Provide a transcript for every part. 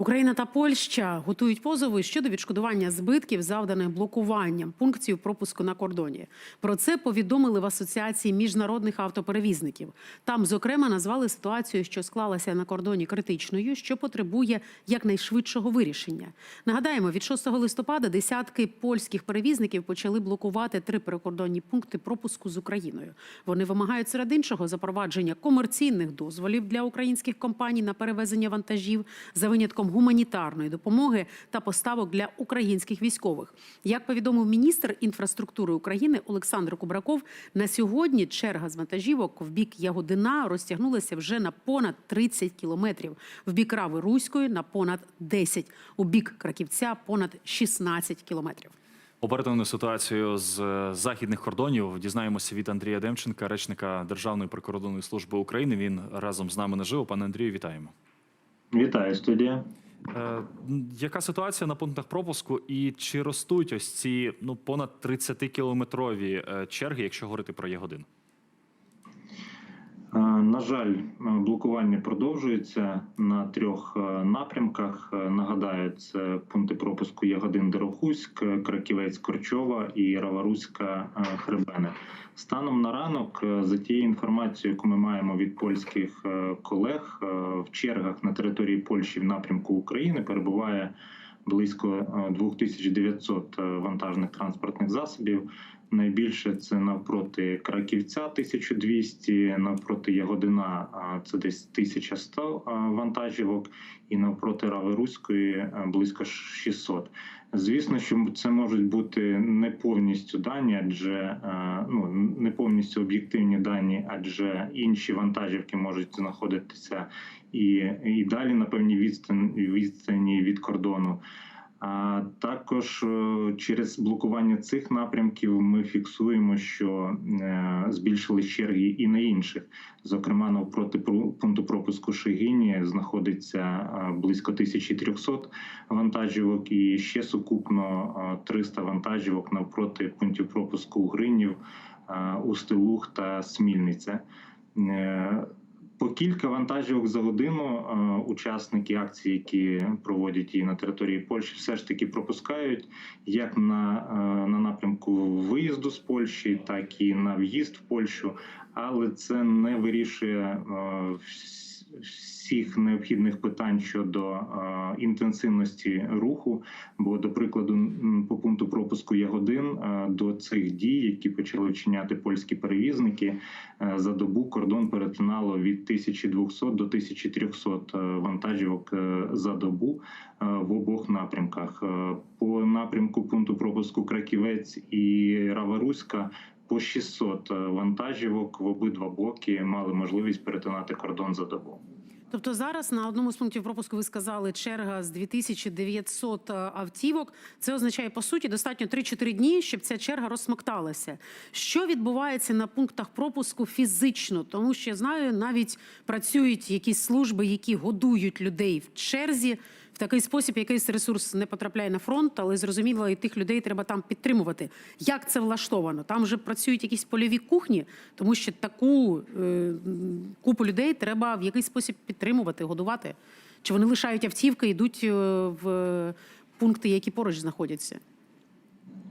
Україна та Польща готують позови щодо відшкодування збитків, завданих блокуванням пунктів пропуску на кордоні. Про це повідомили в асоціації міжнародних автоперевізників. Там, зокрема, назвали ситуацію, що склалася на кордоні критичною, що потребує якнайшвидшого вирішення. Нагадаємо, від 6 листопада десятки польських перевізників почали блокувати три прикордонні пункти пропуску з Україною. Вони вимагають серед іншого запровадження комерційних дозволів для українських компаній на перевезення вантажів за винятком гуманітарної допомоги та поставок для українських військових. Як повідомив міністр інфраструктури України Олександр Кубраков, на сьогодні черга з вантажівок в бік Ягодина розтягнулася вже на понад 30 кілометрів, в бік Рави Руської на понад 10, у бік Краківця понад 16 кілометрів. Оперативну ситуацію з е, західних кордонів дізнаємося від Андрія Демченка, речника Державної прикордонної служби України. Він разом з нами наживо. Пане Андрію, вітаємо. Вітаю, студія. Е, яка ситуація на пунктах пропуску, і чи ростуть ось ці ну понад 30-кілометрові е, черги, якщо говорити про Ягодин? Е, На жаль, е, блокування продовжується на трьох е, напрямках. Нагадаю, це пункти пропуску Ягодин Дорохуськ, Краківець Корчова і Раваруська Хребене. Станом на ранок, за тією інформацією, яку ми маємо від польських колег, в чергах на території Польщі в напрямку України перебуває близько е, 2900 вантажних транспортних засобів. Найбільше це навпроти Краківця 1200, навпроти Ягодина це десь 1100 а, вантажівок, і навпроти Рави Руської близько 600. Звісно, що це можуть бути не повністю дані, адже ну не повністю об'єктивні дані, адже інші вантажівки можуть знаходитися і, і далі на певній відстані, відстані від кордону. А також е, через блокування цих напрямків ми фіксуємо, що е, збільшили черги і на інших. Зокрема, навпроти пункту пропуску Шегині знаходиться е, близько 1300 вантажівок, і ще сукупно е, 300 вантажівок навпроти пунктів пропуску Гринів, Устилух та Смільниця. По кілька вантажівок за годину учасники акції, які проводять її на території Польщі, все ж таки пропускають як на, на напрямку виїзду з Польщі, так і на в'їзд в Польщу, але це не вирішує е, вс- всіх необхідних питань щодо е, інтенсивності руху. Бо, до прикладу, по пункту пропуску Ягодин е, до цих дій, які почали вчиняти польські перевізники, Е, за добу кордон перетинало від 1200 до 1300 е, вантажівок за добу в обох напрямках. По напрямку пункту пропуску Краківець і Раваруська по 600 вантажівок в обидва боки мали можливість перетинати кордон за добу. Тобто зараз на одному з пунктів пропуску ви сказали черга з 2900 автівок. Це означає по суті достатньо 3-4 дні, щоб ця черга розсмокталася. Що відбувається на пунктах пропуску фізично? Тому що я знаю, навіть працюють якісь служби, які годують людей в черзі. Такий спосіб якийсь ресурс не потрапляє на фронт, але зрозуміло, і тих людей треба там підтримувати. Як це влаштовано? Там вже працюють якісь польові кухні, тому що таку е, купу людей треба в якийсь спосіб підтримувати, годувати. Чи вони лишають автівки, йдуть е, в пункти, які поруч знаходяться?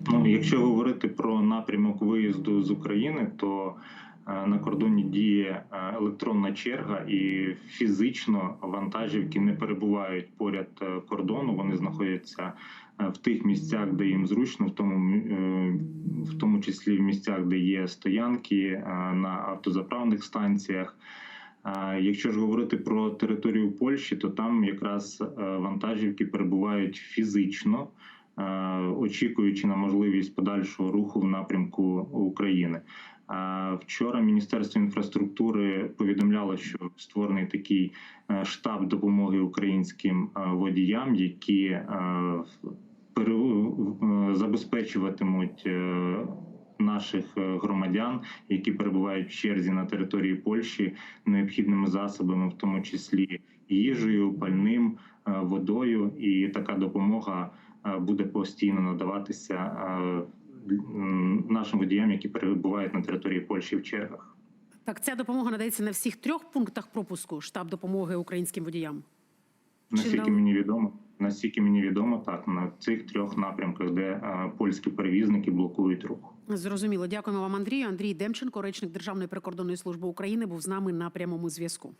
Ну, якщо говорити про напрямок виїзду з України, то на кордоні діє е, електронна черга, і фізично вантажівки не перебувають поряд е, кордону. Вони знаходяться е, в тих місцях, де їм зручно, в тому е, в тому числі в місцях, де є стоянки е, на автозаправних станціях. Якщо ж говорити про територію Польщі, то там якраз е, вантажівки перебувають фізично, е, очікуючи на можливість подальшого руху в напрямку України. Вчора Міністерство інфраструктури повідомляло, що створений такий е, штаб допомоги українським е, водіям, які е, забезпечуватимуть наших громадян, які перебувають в черзі на території Польщі, необхідними засобами, в тому числі їжею, пальним, водою, і така допомога буде постійно надаватися нашим водіям, які перебувають на території Польщі в чергах. Так, ця допомога надається на всіх трьох пунктах пропуску штаб допомоги українським водіям. Наскільки мені відомо, наскільки мені відомо, так на цих трьох напрямках, де е, польські перевізники блокують рух. Зрозуміло. Дякуємо вам, Андрію. Андрій Демченко, речник Державної прикордонної служби України, був з нами на прямому зв'язку.